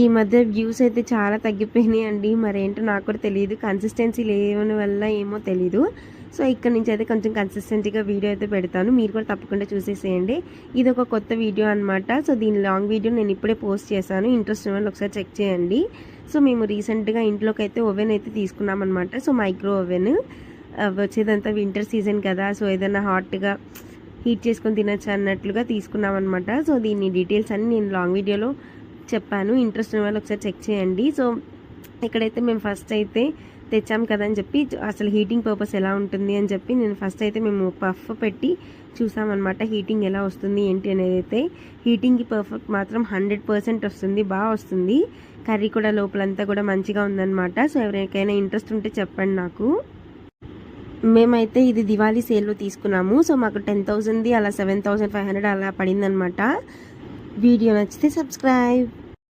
ఈ మధ్య వ్యూస్ అయితే చాలా తగ్గిపోయినాయి అండి మరేంటో నాకు కూడా తెలియదు కన్సిస్టెన్సీ లేని వల్ల ఏమో తెలీదు. సో ఇక్కడ నుంచి అయితే కొంచెం కన్సిస్టెంట్గా వీడియో అయితే పెడతాను. మీరు కూడా తప్పకుండా చూసేసేయండి. ఇది ఒక కొత్త వీడియో అనమాట సో దీని లాంగ్ వీడియో నేను ఇప్పుడే పోస్ట్ చేశాను. ఇంట్రెస్ట్ ఉన్న ఒకసారి చెక్ చేయండి. సో మేము రీసెంట్గా ఇంట్లోకి అయితే ఓవెన్ అయితే తీసుకున్నాం అనమాట సో మైక్రో ఓవెన్. వచ్చేదంతా వింటర్ సీజన్ కదా. సో ఏదైనా హాట్గా హీట్ చేసుకొని తినచ్చు అన్నట్లుగా తీసుకున్నాం అనమాట సో దీని డీటెయిల్స్ అన్ని నేను లాంగ్ వీడియోలో చెప్పాను. ఇంట్రెస్ట్ ఉన్న వాళ్ళు ఒకసారి చెక్ చేయండి. సో ఇక్కడైతే మేము ఫస్ట్ అయితే తెచ్చాం కదా అని చెప్పి అసలు హీటింగ్ పర్పస్ ఎలా ఉంటుంది అని చెప్పి నేను ఫస్ట్ అయితే మేము పఫ్ పెట్టి చూసామన్నమాట. హీటింగ్ ఎలా వస్తుంది ఏంటి అనేది అయితే. హీటింగ్కి పర్ఫెక్ట్ మాత్రం హండ్రెడ్ పర్సెంట్ వస్తుంది బాగా వస్తుంది. కర్రీ కూడా లోపలంతా కూడా మంచిగా ఉందన్నమాట. సో ఎవరికైనా ఇంట్రెస్ట్ ఉంటే చెప్పండి నాకు. మేమైతే ఇది దివాళీ సేల్లో తీసుకున్నాము. సో మాకు టెన్ థౌజండ్ది అలా సెవెన్ థౌజండ్ ఫైవ్ హండ్రెడ్ అలా పడిందనమాట వీడియో నచ్చితే సబ్స్క్రైబ్